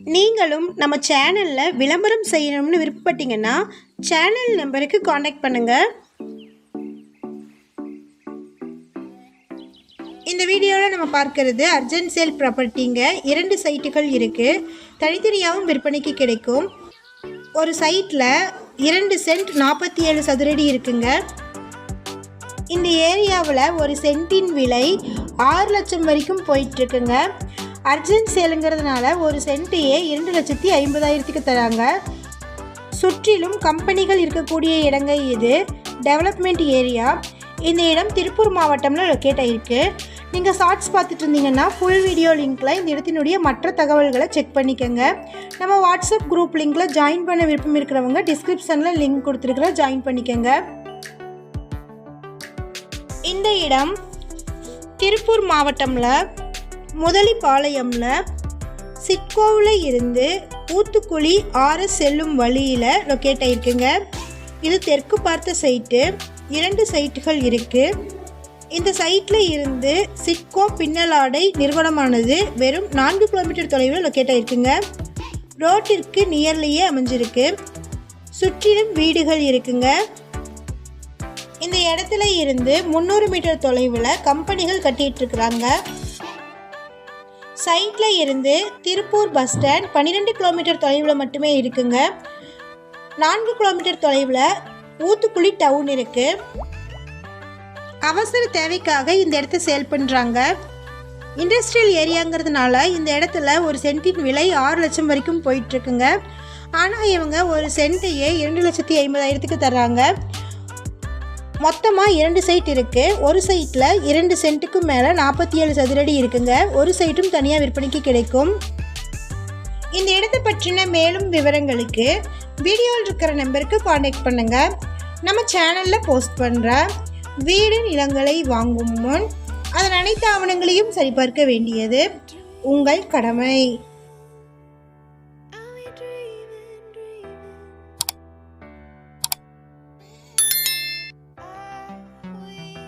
நீங்களும் நம்ம சேனலில் விளம்பரம் செய்யணும்னு விருப்பப்பட்டீங்கன்னா சேனல் நம்பருக்கு காண்டாக்ட் பண்ணுங்கள் இந்த வீடியோவில் நம்ம பார்க்கறது அர்ஜென்ட் சேல் ப்ராப்பர்ட்டிங்க. இரண்டு சைட்டுகள் இருக்குது தனித்தனியாகவும் விற்பனைக்கு கிடைக்கும். ஒரு சைட்டில் இரண்டு சென்ட் நாற்பத்தி ஏழு சதுரடி இருக்குங்க. இந்த ஏரியாவில் ஒரு சென்ட்டின் விலை ஆறு லட்சம் வரைக்கும் போயிட்டுருக்குங்க அர்ஜென்ட் சேலுங்கிறதுனால ஒரு சென்ட்டையே இரண்டு லட்சத்தி ஐம்பதாயிரத்துக்கு தராங்க. சுற்றிலும் கம்பெனிகள் இருக்கக்கூடிய இடங்க இது. Development area. இந்த இடம் திருப்பூர் மாவட்டம்ல லொக்கேட் ஆகிருக்கு நீங்கள் ஷார்ட்ஸ் பார்த்துட்டு இருந்தீங்கன்னா ஃபுல் வீடியோ லிங்க்கில் இந்த இடத்தினுடைய மற்ற தகவல்களை செக் பண்ணிக்கோங்க. நம்ம வாட்ஸ்அப் குரூப் லிங்க்கில் ஜாயின் பண்ண விருப்பம் இருக்கிறவங்க டிஸ்கிரிப்ஷனில் லிங்க் கொடுத்துருக்குற ஜாயின் பண்ணிக்கோங்க. இந்த இடம் திருப்பூர் மாவட்டமில் முதலிப்பாளையம்ல சிட்கோவில் இருந்து ஊத்துக்குழி ஆறு செல்லும் வழியில் லொக்கேட் ஆயிருக்குங்க. இது தெற்கு பார்த்த சைட்டு இரண்டு சைட்டுகள் இருக்குது இந்த சைட்டில் இருந்து சிட்கோ பின்னலாடை நிறுவனமானது வெறும் நான்கு கிலோமீட்டர் தொலைவில் லொக்கேட் ஆயிருக்குங்க. ரோட்டிற்கு நியர்லியே அமைஞ்சிருக்கு. சுற்றிலும் வீடுகள் இருக்குங்க. இந்த இடத்துல இருந்து முந்நூறு மீட்டர் தொலைவில் கம்பெனிகள் கட்டிட்டு இருக்கிறாங்க. சைட்டில் இருந்து திருப்பூர் பஸ் ஸ்டாண்ட் பன்னிரெண்டு கிலோமீட்டர் தொலைவில் மட்டுமே இருக்குங்க. நான்கு கிலோமீட்டர் தொலைவில் ஊத்துக்குழி டவுன் இருக்குது அவசர தேவைக்காக இந்த இடத்த சேல் பண்ணுறாங்க இண்டஸ்ட்ரியல் ஏரியாங்கிறதுனால இந்த இடத்துல ஒரு சென்ட்டின் விலை ஆறு லட்சம் வரைக்கும் போயிட்டுருக்குங்க ஆனால் இவங்க ஒரு சென்ட்டையே இரண்டு லட்சத்தி ஐம்பதாயிரத்துக்கு தர்றாங்க. மொத்தமாக இரண்டு சைட் இருக்குது ஒரு சைட்டில் இரண்டு சென்ட்டுக்கும் மேலே நாற்பத்தி ஏழு சதுரடி இருக்குங்க. ஒரு சைட்டும் தனியாக விற்பனைக்கு கிடைக்கும். இந்த இடத்தை பற்றின மேலும் விவரங்களுக்கு வீடியோவில் இருக்கிற நம்பருக்கு காண்டாக்ட் பண்ணுங்கள் நம்ம சேனலில் போஸ்ட் பண்ணுற வீடு நிலங்களை வாங்கும் முன் அதன் அனைத்து ஆவணங்களையும் சரிபார்க்க வேண்டியது உங்கள் கடமை.